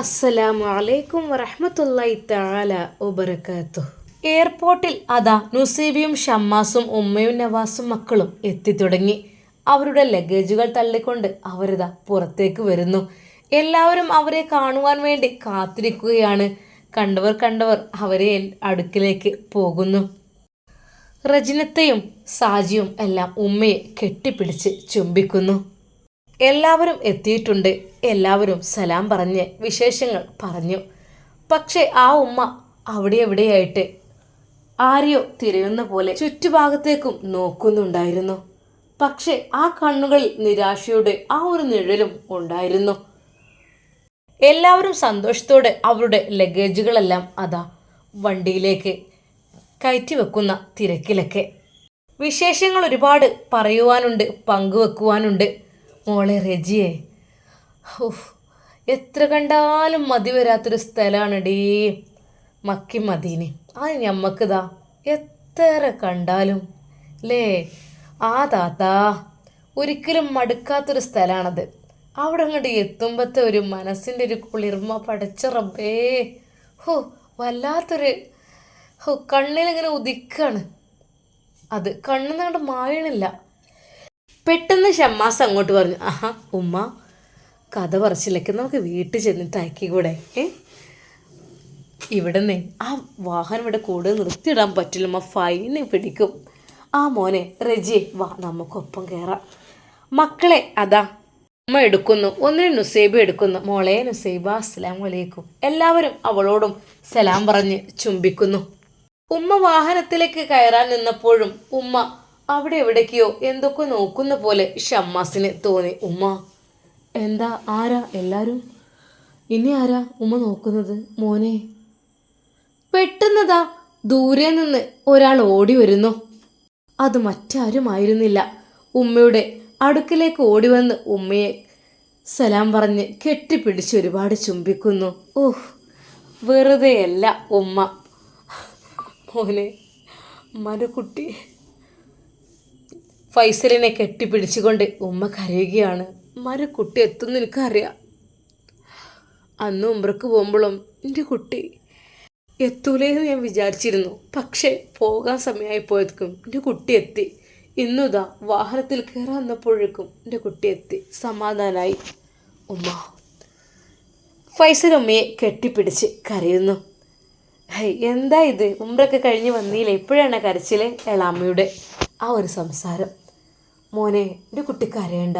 അസ്സലാമു അലൈക്കും വറഹ്മത്തുള്ളാഹി തആല വബറകാത്തു എയർപോർട്ടിൽ അതാ നുസീബിയും ഷമ്മാസും ഉമ്മയും നവാസും മക്കളും എത്തി തുടങ്ങി അവരുടെ ലഗേജുകൾ തള്ളിക്കൊണ്ട് അവരിതാ പുറത്തേക്ക് വരുന്നു. എല്ലാവരും അവരെ കാണുവാൻ വേണ്ടി കാത്തിരിക്കുകയാണ്. കണ്ടവർ കണ്ടവർ അവരെ അടുക്കിലേക്ക് പോകുന്നു. റജിനത്തെയും സാജിയും എല്ലാം ഉമ്മയെ കെട്ടിപ്പിടിച്ച് ചുംബിക്കുന്നു. എല്ലാവരും എത്തിയിട്ടുണ്ട്. എല്ലാവരും സലാം പറഞ്ഞ് വിശേഷങ്ങൾ പറഞ്ഞു. പക്ഷേ ആ ഉമ്മ അവിടെ എവിടെയായിട്ട്? ആരെയോ തിരയുന്ന പോലെ ചുറ്റുഭാഗത്തേക്കും നോക്കുന്നുണ്ടായിരുന്നു. പക്ഷേ ആ കണ്ണുകളിൽ നിരാശയുടെ ആ ഒരു നിഴലും ഉണ്ടായിരുന്നു. എല്ലാവരും സന്തോഷത്തോടെ അവരുടെ ലഗേജുകളെല്ലാം അതാ വണ്ടിയിലേക്ക് കയറ്റി വെക്കുന്ന തിരക്കിലൊക്കെ. വിശേഷങ്ങൾ ഒരുപാട് പറയുവാനുണ്ട് പങ്കുവെക്കുവാനുണ്ട്. മോളെ റെജിയെ ഉഫ്, എത്ര കണ്ടാലും മതി വരാത്തൊരു സ്ഥലമാണ് ഡീ മക്കി മദീനി. അത് ഞമ്മക്കിതാ എത്ര കണ്ടാലും. ലേ ആ താത്താ ഒരിക്കലും മടുക്കാത്തൊരു സ്ഥലമാണത് അവിടെ അങ്ങോട്ട് എത്തുമ്പത്തെ ഒരു മനസ്സിന്റെ ഒരു കുളിർമ പടച്ച റബ്ബേ. ഹോ വല്ലാത്തൊരു ഹോ കണ്ണിലിങ്ങനെ ഉദിക്കാണ്. അത് കണ്ണിന്ന് അങ്ങോട്ട് മായണില്ല. പെട്ടെന്ന് ഷമ്മാസ് അങ്ങോട്ട് പറഞ്ഞു ആഹാ ഉമ്മ കഥ പറച്ചിലേക്ക് നമുക്ക് വീട്ടിൽ ചെന്നിട്ട് അയക്കിക്കൂടെ ഏ? ഇവിടുന്ന് ആ വാഹനം ഇവിടെ കൂടുതൽ നിർത്തിയിടാൻ പറ്റില്ല. ഫൈന് പിടിക്കും. ആ മോനെ റെജി വാ നമുക്കൊപ്പം കയറാം മക്കളെ അതാ. അമ്മ എടുക്കുന്നു. ഒന്നിന് നുസൈബ എടുക്കുന്നു. മോളെ നുസൈബ അസ്സലാം വലൈക്കും എല്ലാവരും അവളോടും സലാം പറഞ്ഞ് ചുംബിക്കുന്നു. ഉമ്മ വാഹനത്തിലേക്ക് കയറാൻ നിന്നപ്പോഴും ഉമ്മ അവിടെ എവിടേക്കോ എന്തൊക്കെ നോക്കുന്ന പോലെ ഷമ്മാസിന് തോന്നി. ഉമ്മ എന്താ ആരാ എല്ലാരും? ഇനി ആരാ ഉമ്മ നോക്കുന്നത്? മോനെ. പെട്ടെന്നതാ ദൂരെ നിന്ന് ഒരാൾ ഓടി വരുന്നു. അത് മറ്റാരുമായിരുന്നില്ല. ഉമ്മയുടെ അടുക്കിലേക്ക് ഓടി വന്ന് ഉമ്മയെ സലാം പറഞ്ഞ് കെട്ടിപ്പിടിച്ച് ഒരുപാട് ചുംബിക്കുന്നു. ഓഹ് വെറുതെയല്ല ഉമ്മ. മോനെ മരക്കുട്ടി ഫൈസലിനെ കെട്ടിപ്പിടിച്ചുകൊണ്ട് ഉമ്മ കരയുകയാണ്. മരുക്കുട്ടി എത്തും എനിക്കറിയാം. അന്ന് ഉമ്രക്ക് പോകുമ്പോഴും എന്റെ കുട്ടി എത്തൂലേന്ന് ഞാൻ വിചാരിച്ചിരുന്നു. പക്ഷേ പോകാൻ സമയമായപ്പോഴേക്കും എന്റെ കുട്ടി എത്തി. ഇന്നുതാ വാഹനത്തിൽ കയറാൻ വന്നപ്പോഴേക്കും എന്റെ കുട്ടി എത്തി. സമാധാനായി. ഉമ്മ. ഫൈസൽ ഉമ്മയെ കെട്ടിപ്പിടിച്ച് കരയുന്നു. എന്താ ഇത്? ഉമ്രൊക്കെ കഴിഞ്ഞ് വന്നില്ല ഇപ്പോഴാണ് കരച്ചിലെ? എളാമ്മയുടെ ആ ഒരു സംസാരം. മോനെ എന്റെ കുട്ടി കരയണ്ട.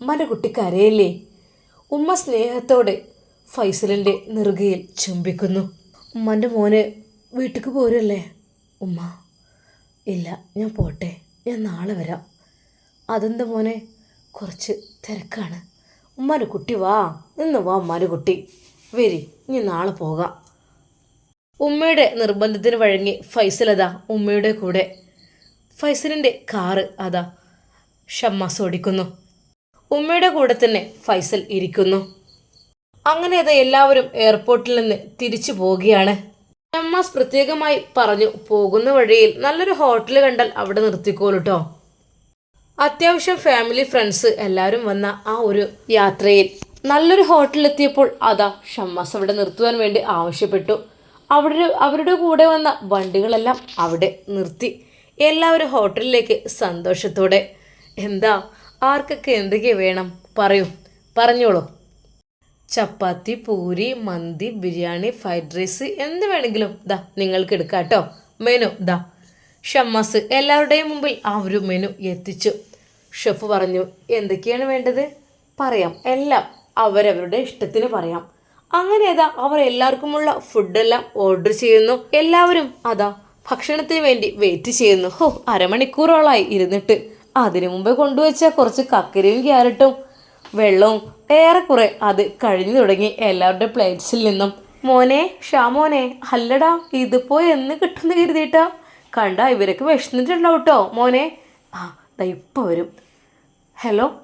ഉമ്മന്റെ കുട്ടി കരയല്ലേ ഉമ്മ സ്നേഹത്തോടെ ഫൈസലിന്റെ നെറുകയിൽ ചുംബിക്കുന്നു. ഉമ്മന്റെ മോന് വീട്ടിക്ക് പോരല്ലേ? ഉമ്മ ഇല്ല ഞാൻ പോട്ടെ ഞാൻ നാളെ വരാം. അതെന്താ മോനെ? കുറച്ച് തിരക്കാണ്. ഉമ്മാന്റെ കുട്ടി വാ നിന്ന് വാ ഉമ്മാന്റെ കുട്ടി. വരി ഇനി നാളെ പോകാം. ഉമ്മയുടെ നിർബന്ധത്തിന് വഴങ്ങി ഫൈസൽ അതാ ഉമ്മയുടെ കൂടെ. ഫൈസലിന്റെ കാറ് അതാ ഷമ്മാസ് ഓടിക്കുന്നു. ഉമ്മയുടെ കൂടെ തന്നെ ഫൈസൽ ഇരിക്കുന്നു. അങ്ങനെ അത് എല്ലാവരും എയർപോർട്ടിൽ നിന്ന് തിരിച്ചു പോവുകയാണ്. ഷമ്മാസ് പ്രത്യേകമായി പറഞ്ഞു പോകുന്ന വഴിയിൽ നല്ലൊരു ഹോട്ടൽ കണ്ടാൽ അവിടെ നിർത്തിക്കോളൂട്ടോ അത്യാവശ്യം ഫാമിലി ഫ്രണ്ട്സ് എല്ലാവരും വന്ന ആ ഒരു യാത്രയിൽ നല്ലൊരു ഹോട്ടലിലെത്തിയപ്പോൾ അതാ ഷമ്മാസ് അവിടെ നിർത്തുവാൻ വേണ്ടി ആവശ്യപ്പെട്ടു. അവിടെ അവരുടെ കൂടെ വന്ന വണ്ടികളെല്ലാം അവിടെ നിർത്തി. എല്ലാവരും ഹോട്ടലിലേക്ക് സന്തോഷത്തോടെ എന്താ ആർക്കൊക്കെ എന്തൊക്കെ വേണം? പറയൂ. പറഞ്ഞോളൂ. ചപ്പാത്തി പൂരി മന്തി ബിരിയാണി ഫ്രൈഡ് റൈസ് എന്ത് വേണമെങ്കിലും ദാ നിങ്ങൾക്ക് എടുക്കാം കേട്ടോ. മെനു ദാ. ഷമ്മാസ് എല്ലാവരുടെയും മുമ്പിൽ ആ ഒരു മെനു എത്തിച്ചു. ഷെഫ് പറഞ്ഞു എന്തൊക്കെയാണ് വേണ്ടത്? പറയാം എല്ലാം അവരവരുടെ ഇഷ്ടത്തിന് പറയാം. അങ്ങനെ അതാ അവർ എല്ലാവർക്കുമുള്ള ഫുഡെല്ലാം ഓർഡർ ചെയ്യുന്നു. എല്ലാവരും അതാ ഭക്ഷണത്തിന് വേണ്ടി വെയിറ്റ് ചെയ്യുന്നു. ഹോ അരമണിക്കൂറോളായി ഇരുന്നിട്ട്. അതിനു മുമ്പേ കൊണ്ടുവച്ച കുറച്ച് കക്കരിയും ക്യാരറ്റും വെള്ളവും ഏറെക്കുറെ അത് കഴിഞ്ഞു തുടങ്ങി എല്ലാവരുടെ പ്ലേറ്റ്സിൽ നിന്നും. മോനെ ഷാമോനെ അല്ലടാ ഇതിപ്പോ എന്ന് കിട്ടുന്ന കരുതിയിട്ടാ. കണ്ട ഇവരൊക്കെ വിശന്നിട്ടുണ്ടാവും കേട്ടോ മോനെ. ആ ദാ വരും. ഹലോ?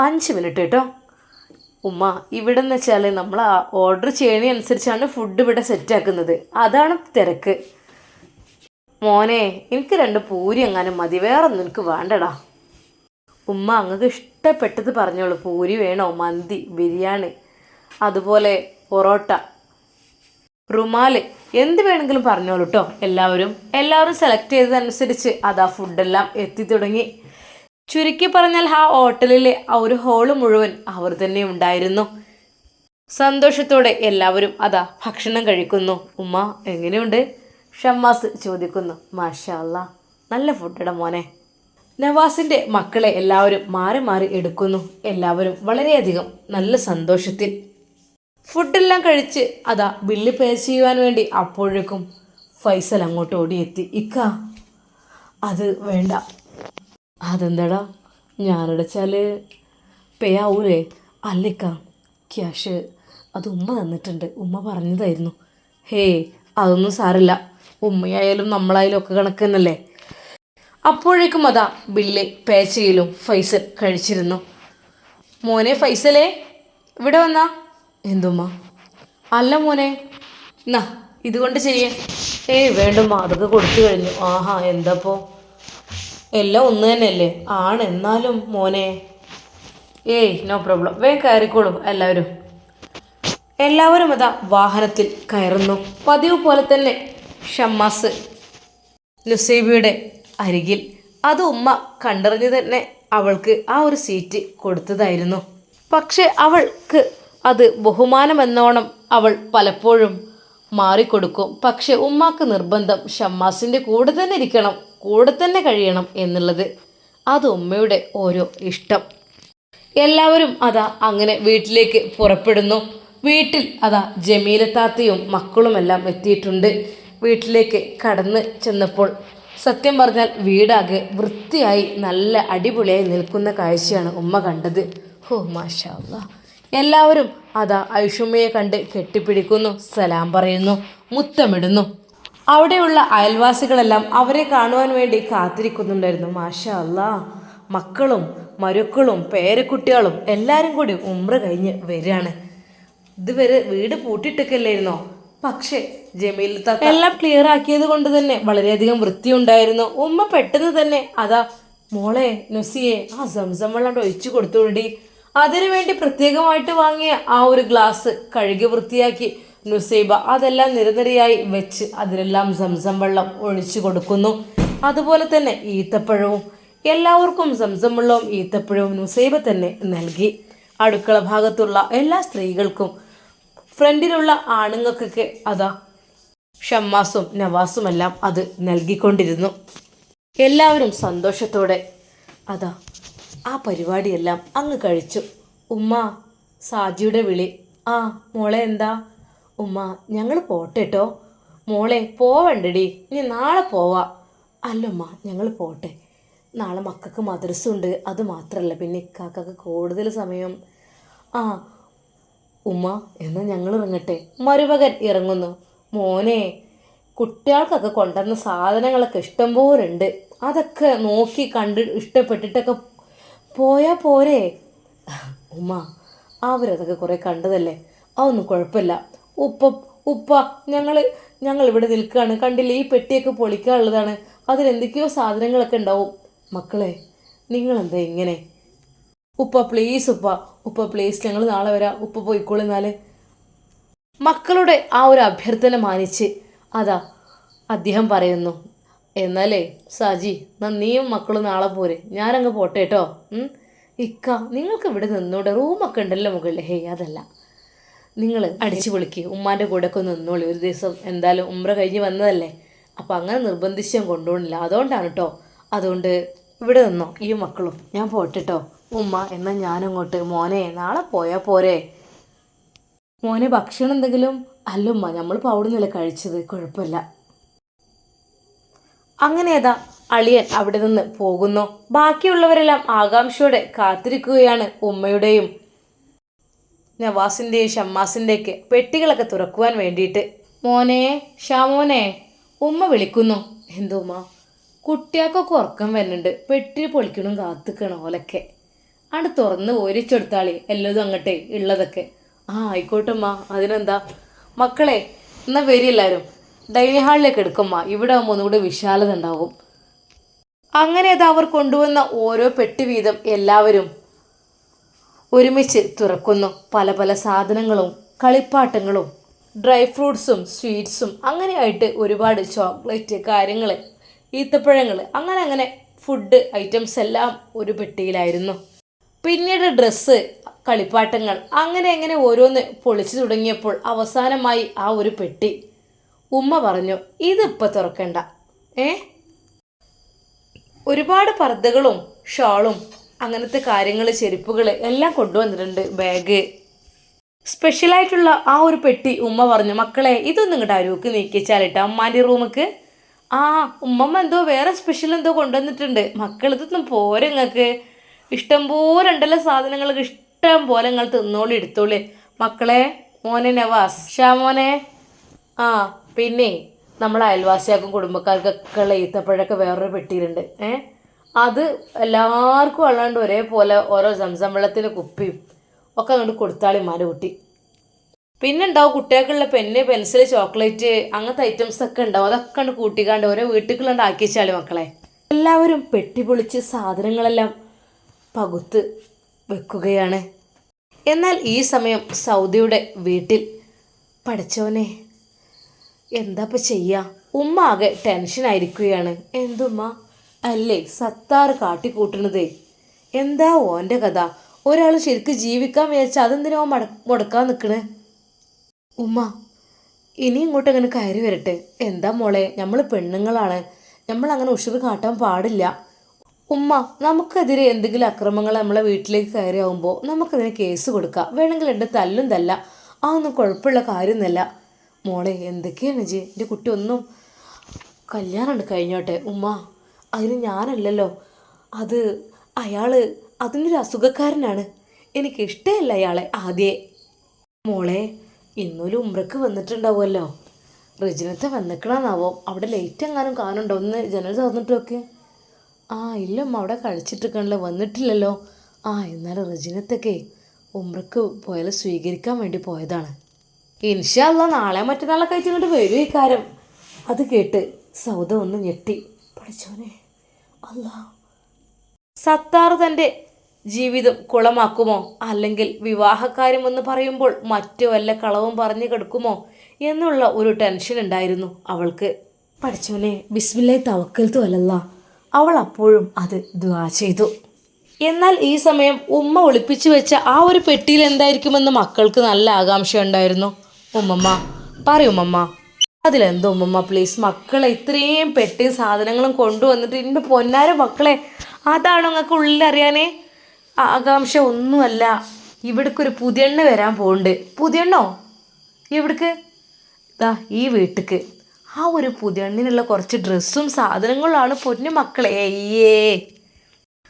അഞ്ച് മിനിറ്റ് കേട്ടോ. ഉമ്മ ഇവിടെ എന്ന് വെച്ചാൽ നമ്മൾ ഓർഡർ ചെയ്യുന്നതനുസരിച്ചാണ് ഫുഡ് ഇവിടെ സെറ്റാക്കുന്നത് അതാണ് തിരക്ക്. മോനെ എനിക്ക് രണ്ട് പൂരി എങ്ങാനും മതി. വേറെ ഒന്നും എനിക്ക് വേണ്ടടാ. ഉമ്മ അങ്ങക്ക് ഇഷ്ടപ്പെട്ടത് പറഞ്ഞോളൂ. പൂരി വേണോ? മന്തി ബിരിയാണി അതുപോലെ പൊറോട്ട റുമാൽ എന്ത് വേണമെങ്കിലും പറഞ്ഞോളൂ കേട്ടോ എല്ലാവരും എല്ലാവരും സെലക്ട് ചെയ്തതനുസരിച്ച് അതാ ഫുഡെല്ലാം എത്തി തുടങ്ങി. ചുരുക്കി പറഞ്ഞാൽ ആ ഹോട്ടലിലെ ആ ഒരു ഹോൾ മുഴുവൻ അവർ തന്നെ ഉണ്ടായിരുന്നു. സന്തോഷത്തോടെ എല്ലാവരും അതാ ഭക്ഷണം കഴിക്കുന്നു. ഉമ്മ എങ്ങനെയുണ്ട്? ഷമ്മാസ് ചോദിക്കുന്നു മാഷാ അല്ലാ നല്ല ഫുഡടാ മോനെ. നവാസിന്റെ മക്കളെ എല്ലാവരും മാറി മാറി എടുക്കുന്നു. എല്ലാവരും വളരെയധികം നല്ല സന്തോഷത്തിൽ. ഫുഡെല്ലാം കഴിച്ച് അതാ ബില്ല് പേ ചെയ്യുവാൻ വേണ്ടി അപ്പോഴേക്കും ഫൈസൽ അങ്ങോട്ട് ഓടിയെത്തി. ഇക്ക അത് വേണ്ട. അതെന്താടാ? ഞാനടച്ചാൽ പേ ആവൂലേ? അല്ലിക്ക ക്യാഷ് അത് ഉമ്മ തന്നിട്ടുണ്ട്. ഉമ്മ പറഞ്ഞതായിരുന്നു. ഹേയ് അതൊന്നും സാരല്ല ഉമ്മയായാലും നമ്മളായാലും ഒക്കെ കണക്ക് തന്നെയല്ലേ അപ്പോഴേക്കും അതാ ബില്ല് പേ ചെയ്യലും ഫൈസൽ കഴിച്ചിരുന്നു. മോനെ ഫൈസലേ ഇവിടെ വന്നാ. എന്തുമ്മ? അല്ല മോനെ എന്നാ ഇതുകൊണ്ട് ചെയ്യേ. ഏയ് വേണ്ടുമ്മ അതൊക്കെ കൊടുത്തു കഴിഞ്ഞു. ആഹാ എന്താപ്പോ? എല്ലാം ഒന്ന് തന്നെയല്ലേ? ആണ് എന്നാലും മോനെ. ഏയ് നോ പ്രോബ്ലം. വേ കയറിക്കോളും എല്ലാവരും. എല്ലാവരും അതാ വാഹനത്തിൽ കയറുന്നു. പതിവ് പോലെ തന്നെ ഷമ്മാസ് ലുസൈബിയുടെ അരികിൽ. അത് ഉമ്മ കണ്ടറിഞ്ഞു തന്നെ അവൾക്ക് ആ ഒരു സീറ്റ് കൊടുത്തതായിരുന്നു. പക്ഷെ അവൾക്ക് അത് ബഹുമാനമെന്നോണം അവൾ പലപ്പോഴും മാറിക്കൊടുക്കും. പക്ഷെ ഉമ്മാക്ക് നിർബന്ധം ഷമ്മാസിന്റെ കൂടെ തന്നെ ഇരിക്കണം കൂടെ തന്നെ കഴിയണം എന്നുള്ളത്. അത് ഉമ്മയുടെ ഓരോ ഇഷ്ടം. എല്ലാവരും അതാ അങ്ങനെ വീട്ടിലേക്ക് പുറപ്പെടുന്നു. വീട്ടിൽ അതാ ജമീലത്താത്തയും മക്കളുമെല്ലാം എത്തിയിട്ടുണ്ട്. വീട്ടിലേക്ക് കടന്ന് ചെന്നപ്പോൾ സത്യം പറഞ്ഞാൽ വീടാകെ വൃത്തിയായി നല്ല അടിപൊളിയായി നിൽക്കുന്ന കാഴ്ചയാണ് ഉമ്മ കണ്ടത്. ഹോ മാഷാ അല്ലാ. എല്ലാവരും അതാ ഐഷുമ്മയെ കണ്ട് കെട്ടിപ്പിടിക്കുന്നു സലാം പറയുന്നു മുത്തമിടുന്നു. അവിടെയുള്ള അയൽവാസികളെല്ലാം അവരെ കാണുവാൻ വേണ്ടി കാത്തിരിക്കുന്നുണ്ടായിരുന്നു മാഷാ മക്കളും മരുക്കളും പേരക്കുട്ടികളും എല്ലാവരും കൂടി ഉമ്ര കഴിഞ്ഞ് വരികയാണ്. ഇതുവരെ വീട് പൂട്ടിയിട്ടൊക്കെയല്ലായിരുന്നോ? പക്ഷേ ജമീൽ എല്ലാം ക്ലിയർ ആക്കിയത് കൊണ്ട് തന്നെ വളരെയധികം വൃത്തിയുണ്ടായിരുന്നു. ഉമ്മ പെട്ടെന്ന് തന്നെ അതാ മോളെ നൊസിയെ ആ സംസം വെള്ളം ഒഴിച്ചു കൊടുത്തുവിടി അതിനു വേണ്ടി പ്രത്യേകമായിട്ട് വാങ്ങിയ ആ ഒരു ഗ്ലാസ് കഴുകി വൃത്തിയാക്കി നുസൈബ അതെല്ലാം നിരനിരയായി വെച്ച് അതിലെല്ലാം സംസം വെള്ളം ഒഴിച്ചു കൊടുക്കുന്നു. അതുപോലെ തന്നെ ഈത്തപ്പഴവും എല്ലാവർക്കും സംസം വെള്ളവും ഈത്തപ്പഴവും നുസൈബ തന്നെ നൽകി. അടുക്കള ഭാഗത്തുള്ള എല്ലാ സ്ത്രീകൾക്കും ഫ്രണ്ടിലുള്ള ആണുങ്ങൾക്കൊക്കെ അതാ ഷമ്മാസും നവാസുമെല്ലാം അത് നൽകിക്കൊണ്ടിരുന്നു. എല്ലാവരും സന്തോഷത്തോടെ അതാ ആ പരിപാടിയെല്ലാം അങ്ങ് കഴിച്ചു. ഉമ്മ സാജിയുടെ വിളി. ആ മോളെ എന്താ? ഉമ്മ ഞങ്ങൾ പോട്ടെട്ടോ മോളെ പോവണ്ടടി. ഇനി നാളെ പോവാ. അല്ലമ്മ ഞങ്ങൾ പോട്ടെ. നാളെ മക്കൾക്ക് മദ്രസുണ്ട്. അത് മാത്രമല്ല പിന്നെ ഇക്കാക്കൊക്കെ കൂടുതൽ സമയം. ആ ഉമ്മ എന്നാൽ ഞങ്ങൾ ഇറങ്ങട്ടെ മരുമകൻ ഇറങ്ങുന്നു. മോനെ കുട്ടികൾക്കൊക്കെ കൊണ്ടുവന്ന സാധനങ്ങളൊക്കെ ഇഷ്ടംപോലെ ഉണ്ട് അതൊക്കെ നോക്കി കണ്ട് ഇഷ്ടപ്പെട്ടിട്ടൊക്കെ പോയാൽ പോരെ. ഉമ്മ അവരതൊക്കെ കുറേ കണ്ടതല്ലേ? അതൊന്നും കുഴപ്പമില്ല. ഉപ്പ ഉപ്പ ഞങ്ങൾ ഞങ്ങൾ ഇവിടെ നിൽക്കുകയാണ്. കണ്ടില്ലേ ഈ പെട്ടിയൊക്കെ പൊളിക്കാനുള്ളതാണ്. അതിലെന്തൊക്കെയോ സാധനങ്ങളൊക്കെ ഉണ്ടാവും. മക്കളെ നിങ്ങളെന്താ ഇങ്ങനെ? ഉപ്പ പ്ലീസ് ഉപ്പ. ഉപ്പ പ്ലീസ് ഞങ്ങൾ നാളെ വരാം. ഉപ്പ പോയിക്കോളിന്നാൽ മക്കളുടെ ആ ഒരു അഭ്യർത്ഥന മാനിച്ച് അതാ അദ്ദേഹം പറയുന്നു. എന്നാലേ സാജി നന്ദിയും നീയും മക്കളും നാളെ പോരെ. ഞാനങ്ങ് പോട്ടെ കേട്ടോ? ഇക്ക നിങ്ങൾക്ക് ഇവിടെ നിന്നൂടെ. റൂമൊക്കെ ഉണ്ടല്ലോ മുകളിൽ ഹേയ് അതല്ല. നിങ്ങൾ അടിച്ചു പൊളിക്ക്. ഉമ്മാന്റെ കൂടെ ഒക്കെ നിന്നോളി. ഒരു ദിവസം എന്തായാലും ഉമ്ര കഴിഞ്ഞ് വന്നതല്ലേ. അപ്പം അങ്ങനെ നിർബന്ധിച്ച് ഞാൻ കൊണ്ടുപോകണില്ല അതുകൊണ്ടാണ് കേട്ടോ അതുകൊണ്ട് ഇവിടെ നിന്നോ. ഈ മക്കളും. ഞാൻ പോട്ടെ കേട്ടോ ഉമ്മ എന്നാൽ ഞാനങ്ങോട്ട്. മോനെ നാളെ പോയാൽ പോരെ. മോനെ ഭക്ഷണം എന്തെങ്കിലും? അല്ലുമ്മ നമ്മളിപ്പോൾ അവിടെ നിന്നല്ലേ കഴിച്ചത്. കുഴപ്പമില്ല. അങ്ങനെ ഏതാ അളിയൻ അവിടെ നിന്ന് പോകുന്നു. ബാക്കിയുള്ളവരെല്ലാം ആകാംക്ഷയോടെ കാത്തിരിക്കുകയാണ് ഉമ്മയുടെയും നവാസിന്റെയും ഷമ്മാസിന്റെയൊക്കെ പെട്ടികളൊക്കെ തുറക്കുവാൻ വേണ്ടിയിട്ട്. മോനെ ഷാമോനെ ഉമ്മ വിളിക്കുന്നു. എന്തുമ്മ കുട്ടികൾക്കൊക്കെ ഉറക്കം വരുന്നുണ്ട്. പെട്ടി പൊളിക്കണം കാത്തിക്കണം ഓലൊക്കെ. ആണ് തുറന്ന് ഒരിച്ചെടുത്താളി എല്ലതും അങ്ങോട്ടേ ഉള്ളതൊക്കെ. ആ ആയിക്കോട്ടമ്മ. അതിനെന്താ? മക്കളെ എന്നാൽ വരി എല്ലാവരും ഡൈനിങ് ഹാളിലേക്ക് എടുക്കുമ്മ. ഇവിടെ ആകുമ്പോൾ ഒന്നുകൂടി വിശാലത ഉണ്ടാവും. അങ്ങനെ അത് അവർ കൊണ്ടുവന്ന ഓരോ പെട്ടി വീതം എല്ലാവരും ഒരുമിച്ച് തുറക്കുന്നു. പല പല സാധനങ്ങളും കളിപ്പാട്ടങ്ങളും ഡ്രൈ ഫ്രൂട്ട്സും സ്വീറ്റ്സും അങ്ങനെയായിട്ട് ഒരുപാട് ചോക്ലേറ്റ് കാര്യങ്ങൾ ഈത്തപ്പഴങ്ങൾ അങ്ങനെ അങ്ങനെ ഫുഡ് ഐറ്റംസ് എല്ലാം ഒരു പെട്ടിയിലായിരുന്നു. പിന്നീട് ഡ്രസ്സ് കളിപ്പാട്ടങ്ങൾ അങ്ങനെ അങ്ങനെ ഓരോന്ന് പൊളിച്ചു തുടങ്ങിയപ്പോൾ അവസാനമായി ആ ഒരു പെട്ടി. ഉമ്മ പറഞ്ഞു ഇതിപ്പോൾ തുറക്കണ്ട. ഏ? ഒരുപാട് പർദ്ദകളും ഷാളും അങ്ങനത്തെ കാര്യങ്ങൾ ചെരുപ്പുകൾ എല്ലാം കൊണ്ടുവന്നിട്ടുണ്ട് ബാഗ്. സ്പെഷ്യലായിട്ടുള്ള ആ ഒരു പെട്ടി ഉമ്മ പറഞ്ഞു മക്കളെ ഇതൊന്നും ഇങ്ങോട്ട് അരുവക്ക് നീക്കിച്ചാലിട്ട് അമ്മാന്റെ റൂമിക്ക്? ആ ഉമ്മമ്മ എന്തോ വേറെ സ്പെഷ്യൽ എന്തോ കൊണ്ടുവന്നിട്ടുണ്ട്. മക്കൾ ഇതൊന്നും പോരെ നിങ്ങൾക്ക് ഇഷ്ടം പോലെ ഉണ്ടല്ലോ സാധനങ്ങൾ ഇഷ്ടം പോലെ നിങ്ങൾ തിന്നോളി എടുത്തോളി. മക്കളെ മോനെ നവാസ്. ഷാ മോനെ. ആ പിന്നെ നമ്മൾ അയൽവാസിയാക്കും കുടുംബക്കാർക്കൊക്കെ ഉള്ള ഈത്തപ്പഴമൊക്കെ വേറൊരു പെട്ടിയിലുണ്ട്. ഏ? അത് എല്ലാവർക്കും അല്ലാണ്ട് ഒരേപോലെ ഓരോ സംസം വെള്ളത്തിന് കുപ്പിയും ഒക്കെ അങ്ങോട്ട് കൊടുത്താളി മാല കുട്ടി. പിന്നെ ഉണ്ടാവും കുട്ടികൾക്കുള്ള പെന്ന് പെൻസിൽ ചോക്ലേറ്റ് അങ്ങനത്തെ ഐറ്റംസ് ഒക്കെ ഉണ്ടാവും. അതൊക്കെ കണ്ട് കൂട്ടിക്കാണ്ട് ഓരോ വീട്ടുകളുണ്ട് ആക്കിച്ചാളി മക്കളെ. എല്ലാവരും പെട്ടി പൊളിച്ച് സാധനങ്ങളെല്ലാം പകുത്ത് വെക്കുകയാണ്. എന്നാൽ ഈ സമയം സൗദിയുടെ വീട്ടിൽ പഠിച്ചവനെ എന്താ ഇപ്പം ചെയ്യുക ഉമ്മ ആകെ ടെൻഷനായിരിക്കുകയാണ് എന്തുമ്മ? അല്ലേ സത്താറ് കാട്ടിക്കൂട്ടണതേ എന്താ ഓന്റെ കഥ? ഒരാൾ ശരിക്കും ജീവിക്കാൻ വിചാരിച്ചാൽ അതെന്തിനാ മട മുടക്കാൻ നിൽക്കണേ ഉമ്മ ഇനി ഇങ്ങോട്ട് അങ്ങനെ കയറി വരട്ടെ. എന്താ മോളെ നമ്മൾ പെണ്ണുങ്ങളാണ്. നമ്മൾ അങ്ങനെ ഉഷർ കാട്ടാൻ പാടില്ല. ഉമ്മ നമുക്കെതിരെ എന്തെങ്കിലും അക്രമങ്ങൾ നമ്മളെ വീട്ടിലേക്ക് കയറിയാവുമ്പോൾ നമുക്കതിന് കേസ് കൊടുക്കാം. വേണമെങ്കിൽ എന്റെ തല്ലും തല്ല. അതൊന്നും കുഴപ്പമുള്ള കാര്യമൊന്നുമല്ല. മോളെ എന്തൊക്കെയാണ് ജി എന്റെ കുട്ടി ഒന്നും കല്യാണമുണ്ട് കഴിഞ്ഞോട്ടെ. ഉമ്മ അതിന് ഞാനല്ലല്ലോ. അത് അയാൾ അതിനൊരു അസുഖക്കാരനാണ്. എനിക്ക് ഇഷ്ടമല്ല അയാളെ ആദ്യേ. മോളെ ഇന്നൊരു ഉമ്രക്ക് വന്നിട്ടുണ്ടാവുമല്ലോ. റിജിനത്തെ വന്നിക്കണമെന്നാവോ അവിടെ ലേറ്റ് എങ്ങാനും കാണുന്നുണ്ടോ? ഒന്ന് ജനൽ തുറന്നിട്ടൊക്കെ. ആ ഇല്ലമ്മ അവിടെ കഴിച്ചിട്ടിരിക്കണല്ലോ വന്നിട്ടില്ലല്ലോ. ആ എന്നാലും റജിനത്തൊക്കെ ഉമ്രക്ക് പോയാൽ സ്വീകരിക്കാൻ വേണ്ടി പോയതാണ്. ഇൻഷല്ല നാളെ മറ്റന്നാളൊക്കെ ആയിട്ട് വരും ഈ കാര്യം. അത് കേട്ട് സൗദ ഒന്ന് ഞെട്ടി. പഠിച്ചോനെ അല്ല. സത്താർ തന്റെ ജീവിതം കുളമാക്കുമോ? അല്ലെങ്കിൽ വിവാഹക്കാര്യം എന്ന് പറയുമ്പോൾ മറ്റു വല്ല കളവും പറഞ്ഞു കിടക്കുമോ? എന്നുള്ള ഒരു ടെൻഷൻ ഉണ്ടായിരുന്നു അവൾക്ക്. പഠിച്ചോനെ ബിസ്മില്ലായി തവക്കൽത്തു അല്ലല്ല അവൾ അപ്പോഴും അത് ദ്വാ ചെയ്തു. എന്നാൽ ഈ സമയം ഉമ്മ ഒളിപ്പിച്ചു വെച്ച ആ ഒരു പെട്ടിയിൽ എന്തായിരിക്കുമെന്ന് മക്കൾക്ക് നല്ല ആകാംക്ഷ ഉണ്ടായിരുന്നു. ഉമ്മമ്മ പറയുമ്മമ്മ അതിലെന്തോ ഉമ്മമ്മ പ്ലീസ് മക്കളെ ഇത്രയും പെട്ടിയും സാധനങ്ങളും കൊണ്ടുവന്നിട്ട് എന്റെ പൊന്നാര മക്കളെ അതാണോ നിങ്ങൾക്ക് ഉള്ളിലറിയാനേ ആകാംക്ഷ ഒന്നുമല്ല. ഇവിടേക്കൊരു പുതിയെണ്ണ വരാൻ പോകുന്നുണ്ട് പുതിയെണ്ണോ? ഇവിടേക്ക് ദാ ഈ വീട്ടിക്ക്. ആ ഒരു പുതിയണ്ണിനുള്ള കുറച്ച് ഡ്രസ്സും സാധനങ്ങളാണ് പൊന്നു മക്കളെ. അയ്യേ.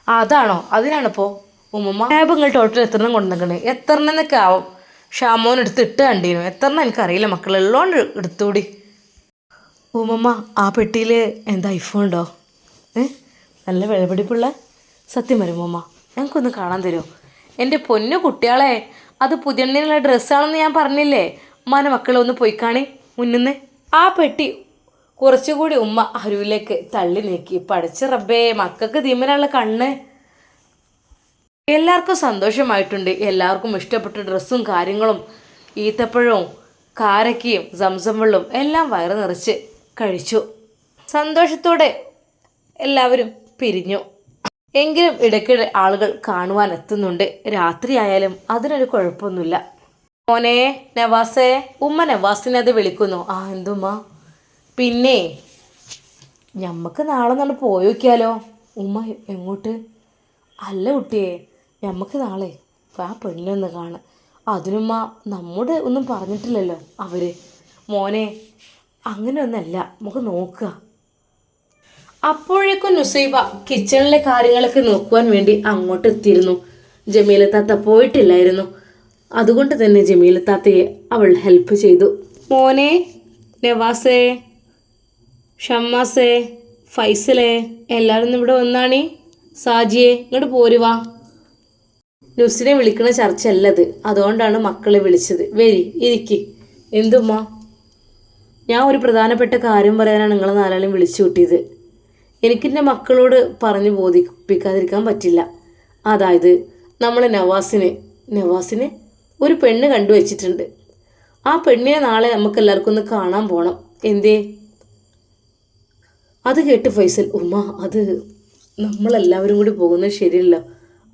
അതാണോ? അതിനാണിപ്പോൾ ഉമ്മ ടാബ് നിങ്ങൾ ടോട്ടൽ എത്ര എണ്ണം കൊണ്ടുവന്നേ എത്ര എന്നൊക്കെ ആവും ഷാമോൻ എടുത്ത് ഇട്ട് കണ്ടീനു. എത്ര എണ്ണം എനിക്കറിയില്ല മക്കൾ എടുത്തുകൂടി. ഉമ്മമ്മ ആ പെട്ടിയിൽ എന്താ ഐഫോൺ ഉണ്ടോ? ഏ? നല്ല വിളപിടിപ്പുള്ള സത്യം വരും ഉമ്മമ്മ. ഞങ്ങൾക്കൊന്ന് കാണാൻ തരുമോ? എന്റെ പൊന്നു കുട്ടികളെ അത് പുതിയണ്ണിനുള്ള ഡ്രസ്സാണെന്ന് ഞാൻ പറഞ്ഞില്ലേ? ഉമ്മാന്റെ മക്കളെ ഒന്ന് പോയി കാണി. മുന്നിന്ന്. ആ പെട്ടി കുറച്ചുകൂടി ഉമ്മ അരുവിലേക്ക് തള്ളി നീക്കി. പഠിച്ച റബ്ബേ മക്കൾക്ക് തിമ്മനുള്ള കണ്ണ്. എല്ലാവർക്കും സന്തോഷമായിട്ടുണ്ട്. എല്ലാവർക്കും ഇഷ്ടപ്പെട്ട ഡ്രസ്സും കാര്യങ്ങളും ഈത്തപ്പഴവും കാരക്കയും സംസം വെള്ളവും എല്ലാം വയറ് നിറച്ച് കഴിച്ചു. സന്തോഷത്തോടെ എല്ലാവരും പിരിഞ്ഞു. എങ്കിലും ഇടയ്ക്കിടെ ആളുകൾ കാണുവാൻ എത്തുന്നുണ്ട്. രാത്രിയായാലും അതിനൊരു കുഴപ്പമൊന്നുമില്ല. മോനെ നവാസേ ഉമ്മ നവാസിനെ അത് വിളിക്കുന്നു. ആ എന്തുമ്മ? പിന്നെ ഞമ്മക്ക് നാളെ നല്ല പോയി നോക്കിയാലോ? ഉമ്മ എങ്ങോട്ട്? അല്ല കുട്ടിയെ ഞമ്മക്ക് നാളെ ആ പെണ്ണിനൊന്ന് കാണാം അതിനുമ്മ നമ്മുടെ ഒന്നും പറഞ്ഞിട്ടില്ലല്ലോ അവർ. മോനെ അങ്ങനെയൊന്നല്ല നമുക്ക് നോക്കുക അപ്പോഴേക്കും നുസൈബ കിച്ചണിലെ കാര്യങ്ങളൊക്കെ നോക്കുവാൻ വേണ്ടി അങ്ങോട്ട് എത്തിയിരുന്നു. ജമീല താത്ത പോയിട്ടില്ലായിരുന്നു. അതുകൊണ്ട് തന്നെ ജമീല താത്തയെ അവൾ ഹെൽപ്പ് ചെയ്തു. മോനെ നവാസേ ഷമ്മാസേ ഫൈസലേ എല്ലാവരും ഇവിടെ വന്നാണി. സാജിയെ ഇങ്ങോട്ട് പോരുവാ നുസിനെ വിളിക്കുന്ന ചർച്ചയല്ലത്. അതുകൊണ്ടാണ് മക്കളെ വിളിച്ചത്. വരി ഇരിക്ക്. എന്തുമ്മ? ഞാൻ ഒരു പ്രധാനപ്പെട്ട കാര്യം പറയാനാണ് നിങ്ങളെ നാലാളും വിളിച്ചു കൂട്ടിയത്. എനിക്കെന്റെ മക്കളോട് പറഞ്ഞു ബോധിപ്പിക്കാതിരിക്കാൻ പറ്റില്ല. അതായത് നമ്മളെ നവാസിന് നവാസിന് ഒരു പെണ്ണ് കണ്ടു വച്ചിട്ടുണ്ട്. ആ പെണ്ണിനെ നാളെ നമുക്ക് എല്ലാവർക്കും ഒന്ന് കാണാൻ പോകണം എന്തേ? അത് കേട്ട് ഫൈസൽ ഉമ്മ അത് നമ്മളെല്ലാവരും കൂടി പോകുന്നത് ശരിയല്ല.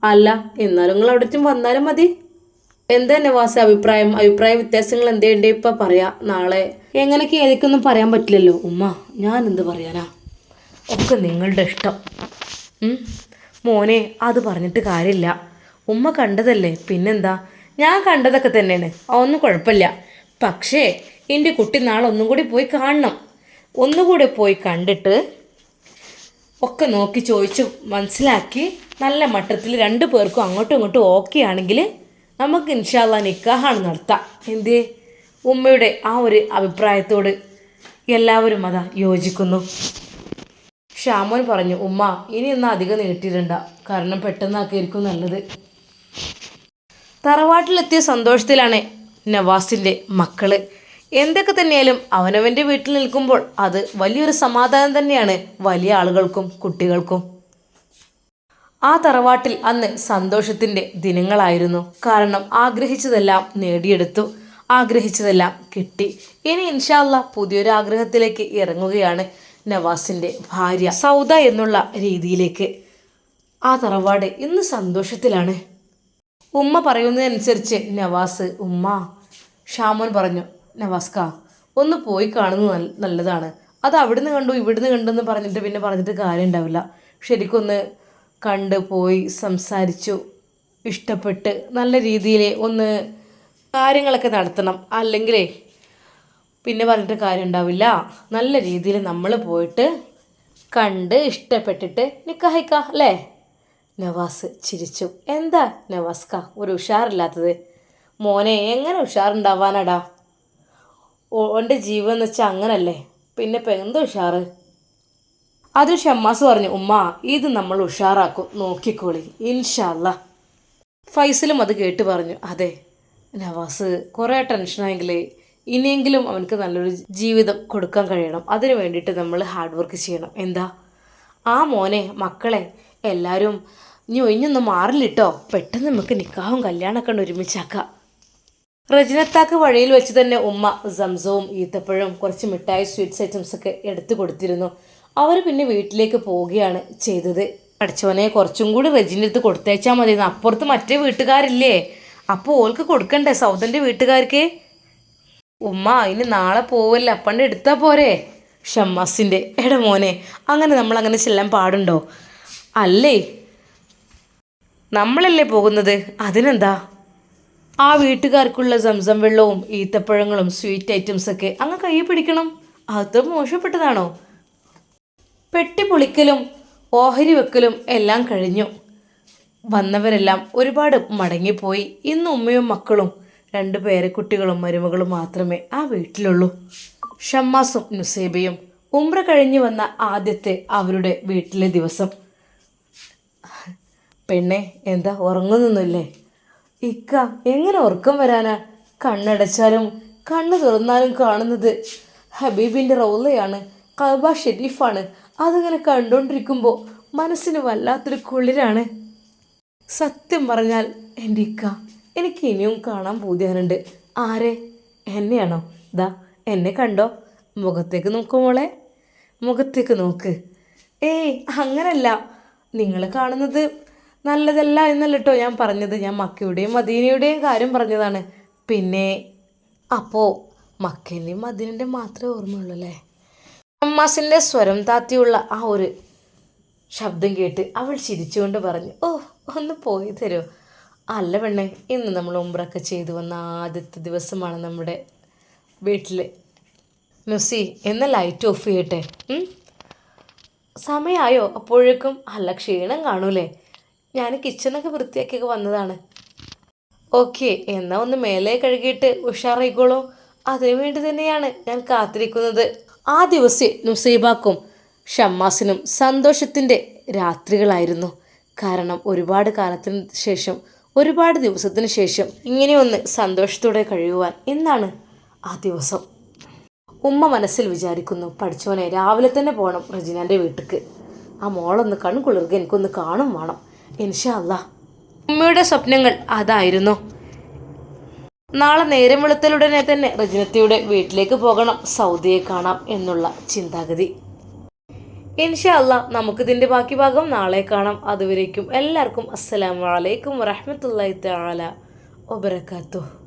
അല്ല എന്നാലും നിങ്ങൾ അവിടേക്കും വന്നാലും മതി. എന്താ നവാസ അഭിപ്രായം? അഭിപ്രായ വ്യത്യാസങ്ങൾ എന്തേണ്ടേ ഇപ്പം പറയാം നാളെ? എങ്ങനെയൊക്കെ ഏതൊക്കെയൊന്നും പറയാൻ പറ്റില്ലല്ലോ ഉമ്മ. ഞാൻ എന്ത് പറയാനാ? ഒക്കെ നിങ്ങളുടെ ഇഷ്ടം. മോനെ അത് പറഞ്ഞിട്ട് കാര്യമില്ല. ഉമ്മ കണ്ടതല്ലേ പിന്നെന്താ? ഞാൻ കണ്ടതൊക്കെ തന്നെയാണ്. ഒന്നും കുഴപ്പമില്ല. പക്ഷേ എന്റെ കുട്ടി നാളെ ഒന്നും കൂടി പോയി കാണണം. ഒന്നുകൂടി പോയി കണ്ടിട്ട് ഒക്കെ നോക്കി ചോദിച്ച്. മനസ്സിലാക്കി. നല്ല മട്ടത്തിൽ രണ്ട് പേർക്കും അങ്ങോട്ടും ഇങ്ങോട്ടും ഓക്കെ ആണെങ്കിൽ നമുക്ക് ഇൻഷാല്ല നിക്കാഹാണ് നടത്താം. എന്ത്? ഉമ്മയുടെ ആ ഒരു അഭിപ്രായത്തോട് എല്ലാവരും അതാ യോജിക്കുന്നു. ഷാമോൻ പറഞ്ഞു ഉമ്മ ഇനി ഒന്നും അധികം നീട്ടിയിടണ്ട കാരണം പെട്ടെന്നാക്കിയിരിക്കും നല്ലത്. തറവാട്ടിലെത്തിയ സന്തോഷത്തിലാണ് നവാസിന്റെ മക്കൾ. എന്തൊക്കെ തന്നെയാലും അവനവന്റെ വീട്ടിൽ നിൽക്കുമ്പോൾ അത് വലിയൊരു സമാധാനം തന്നെയാണ് വലിയ ആളുകൾക്കും കുട്ടികൾക്കും. ആ തറവാട്ടിൽ അന്ന് സന്തോഷത്തിന്റെ ദിനങ്ങളായിരുന്നു. കാരണം ആഗ്രഹിച്ചതെല്ലാം നേടിയെടുത്തു. ആഗ്രഹിച്ചതെല്ലാം കിട്ടി. ഇനി ഇൻഷാല്ല പുതിയൊരു ആഗ്രഹത്തിലേക്ക് ഇറങ്ങുകയാണ് നവാസിന്റെ ഭാര്യ സൗദ എന്നുള്ള രീതിയിലേക്ക്. ആ തറവാട് ഇന്ന് സന്തോഷത്തിലാണ്. ഉമ്മ പറയുന്നതനുസരിച്ച് നവാസ് ഉമ്മ. ഷാമോൻ പറഞ്ഞു നവാസ്ക ഒന്ന് പോയി കാണുന്നത് നല്ല- നല്ലതാണ്. അത് അവിടുന്ന് കണ്ടു ഇവിടുന്ന് കണ്ടു എന്ന് പറഞ്ഞിട്ട് പിന്നെ പറഞ്ഞിട്ട് കാര്യം ഉണ്ടാവില്ല ശരിക്കൊന്ന് കണ്ട് പോയി സംസാരിച്ചു ഇഷ്ടപ്പെട്ട് നല്ല രീതിയിൽ ഒന്ന് കാര്യങ്ങളൊക്കെ നടത്തണം. അല്ലെങ്കിലേ പിന്നെ പറഞ്ഞിട്ട് കാര്യം ഉണ്ടാവില്ല നല്ല രീതിയിൽ നമ്മൾ പോയിട്ട് കണ്ട് ഇഷ്ടപ്പെട്ടിട്ട് നിക്കാഹിക്ക അല്ലേ? നവാസ് ചിരിച്ചു. എന്താ നവാസ്ക? ഒരു ഉഷാറില്ലാത്തത്. മോനെ എങ്ങനെ ഉഷാറുണ്ടാവാനടാ? ഓന്റെ ജീവൻ എന്ന് വെച്ചാൽ അങ്ങനല്ലേ? പിന്നെ ഇപ്പം എന്താ ഉഷാറ്? അതിൽ ഷമ്മാസ് പറഞ്ഞു ഉമ്മ ഇത് നമ്മൾ ഉഷാറാക്കും. നോക്കിക്കോളി. ഇൻഷാല്ല ഫൈസലും അത് കേട്ട് പറഞ്ഞു അതെ നവാസ് കുറേ ടെൻഷനായെങ്കിൽ ഇനിയെങ്കിലും അവനക്ക് നല്ലൊരു ജീവിതം കൊടുക്കാൻ കഴിയണം. അതിനു വേണ്ടിയിട്ട് നമ്മൾ ഹാർഡ് വർക്ക് ചെയ്യണം. എന്താ? ആ മോനെ മക്കളെ എല്ലാവരും ഇനി ഒഴിഞ്ഞൊന്നും മാറില്ലിട്ടോ. പെട്ടെന്ന് നമുക്ക് നിക്കാഹും കല്യാണമൊക്കെ ഉണ്ട് ഒരുമിച്ചാക്കാം. റജിനത്താക്ക് വഴിയിൽ വെച്ച് തന്നെ ഉമ്മ സംസവും ഈത്തപ്പഴവും കുറച്ച് മിഠായി സ്വീറ്റ്സ് ഐറ്റംസ് ഒക്കെ എടുത്തു കൊടുത്തിരുന്നു. അവർ പിന്നെ വീട്ടിലേക്ക് പോവുകയാണ് ചെയ്തത്. പഠിച്ചവനെ കുറച്ചും കൂടി റജിന്റെ അടുത്ത് കൊടുത്തേച്ചാൽ മതി. അപ്പുറത്ത് മറ്റേ വീട്ടുകാരില്ലേ? അപ്പോൾ ഓൾക്ക് കൊടുക്കണ്ടേ സൗദന്റെ വീട്ടുകാർക്ക്? ഉമ്മ അതിന് നാളെ പോവല്ല? അപ്പണ്ട് എടുത്താൽ പോരെ? ഷമ്മാസിന്റെ എടാ മോനെ അങ്ങനെ നമ്മളങ്ങനെ ചെല്ലാൻ പാടുണ്ടോ? അല്ലേ? നമ്മളല്ലേ പോകുന്നത്? അതിനെന്താ? ആ വീട്ടുകാർക്കുള്ള സംസം വെള്ളവും ഈത്തപ്പഴങ്ങളും സ്വീറ്റ് ഐറ്റംസൊക്കെ അങ്ങ് കൈ പിടിക്കണം. അത് മോശപ്പെട്ടതാണോ? പെട്ടി പൊളിക്കലും ഓഹരി വെക്കലും എല്ലാം കഴിഞ്ഞു. വന്നവരെല്ലാം ഒരുപാട് മടങ്ങിപ്പോയി. ഇന്ന് ഉമ്മയും മക്കളും രണ്ട് പേരക്കുട്ടികളും മരുമകളും മാത്രമേ ആ വീട്ടിലുള്ളൂ. ഷമ്മാസും നുസേബയും ഉമ്ര കഴിഞ്ഞു വന്ന ആദ്യത്തെ അവരുടെ വീട്ടിലെ ദിവസം. പെണ്ണെ എന്താ ഉറങ്ങുന്നൊന്നുമില്ലേ ഇക്ക എങ്ങനെ ഉറക്കം വരാനാ? കണ്ണടച്ചാലും കണ്ണ് തുറന്നാലും കാണുന്നത് ഹബീബിന്റെ റോളയാണ് കബ ഷെരീഫാണ്. അതിങ്ങനെ കണ്ടുകൊണ്ടിരിക്കുമ്പോൾ മനസ്സിന് വല്ലാത്തൊരു കുളിരാണ്. സത്യം പറഞ്ഞാൽ എന്റെ ഇക്ക എനിക്ക് ഇനിയും കാണാൻ പൂതിയാനുണ്ട്. ആരെ? എന്നെയാണോ? ദാ എന്നെ കണ്ടോ? മുഖത്തേക്ക് നോക്കൂ മോളെ. മുഖത്തേക്ക് നോക്ക്. ഏയ് അങ്ങനല്ല. നിങ്ങൾ കാണുന്നത് നല്ലതല്ല എന്നല്ല കേട്ടോ ഞാൻ പറഞ്ഞത്. ഞാൻ മക്കയുടെയും മദീനയുടെയും കാര്യം പറഞ്ഞതാണ്. പിന്നെ അപ്പോൾ മക്കേന്റെയും മദീനന്റെ മാത്രമേ ഓർമ്മയുള്ളൂ അല്ലേ അമ്മാസിന്റെ സ്വരം താത്തിയുള്ള ആ ഒരു ശബ്ദം കേട്ട് അവൾ ചിരിച്ചുകൊണ്ട് പറഞ്ഞു ഓ ഒന്ന് പോയി തരുമോ അല്ല പെണ്ണെ ഇന്ന് നമ്മൾ ഉംറൊക്കെ ചെയ്തു വന്ന ആദ്യത്തെ ദിവസമാണ് നമ്മുടെ വീട്ടിൽ മെസ്സി എന്ന ലൈറ്റ് ഓഫ് ചെയ്യട്ടെ? സമയമായോ അപ്പോഴേക്കും അല്ല ക്ഷീണം കാണൂലേ? ഞാൻ കിച്ചണൊക്കെ വൃത്തിയാക്കിയൊക്കെ വന്നതാണ്. ഓക്കെ എന്നാൽ ഒന്ന് മേലെ കഴുകിയിട്ട് ഉഷാറായിക്കോളൂ. അതിനുവേണ്ടി തന്നെയാണ് ഞാൻ കാത്തിരിക്കുന്നത്. ആ ദിവസം നുസൈബാക്കും ഷമ്മാസിനും സന്തോഷത്തിന്റെ രാത്രികളായിരുന്നു. കാരണം ഒരുപാട് കാലത്തിന് ശേഷം ഒരുപാട് ദിവസത്തിന് ശേഷം ഇങ്ങനെയൊന്ന് സന്തോഷത്തോടെ കഴിയുവാൻ എന്നാണ് ആ ദിവസം. ഉമ്മ മനസ്സിൽ വിചാരിക്കുന്നു പഠിച്ചവനെ രാവിലെ തന്നെ പോകണം റജിനാന്റെ വീട്ടിക്ക്. ആ മോളൊന്ന് കൺകുളിർക എനിക്കൊന്ന് കാണും വേണം. ഇൻഷാ അല്ലാ. ഉമ്മയുടെ സ്വപ്നങ്ങൾ അതായിരുന്നു. നാളെ നേരം വെളുത്തലുടനെ തന്നെ റജിനത്തിയുടെ വീട്ടിലേക്ക് പോകണം സൗദിയെ കാണാം എന്നുള്ള ചിന്താഗതി. ഇൻഷാ നമുക്ക് നമുക്കിതിന്റെ ബാക്കി ഭാഗം നാളെ കാണാം. അതുവരേക്കും എല്ലാവർക്കും അസ്സലാമു അലൈക്കും വറഹ്മത്തുള്ളാഹി തആല വബറകാതുഹു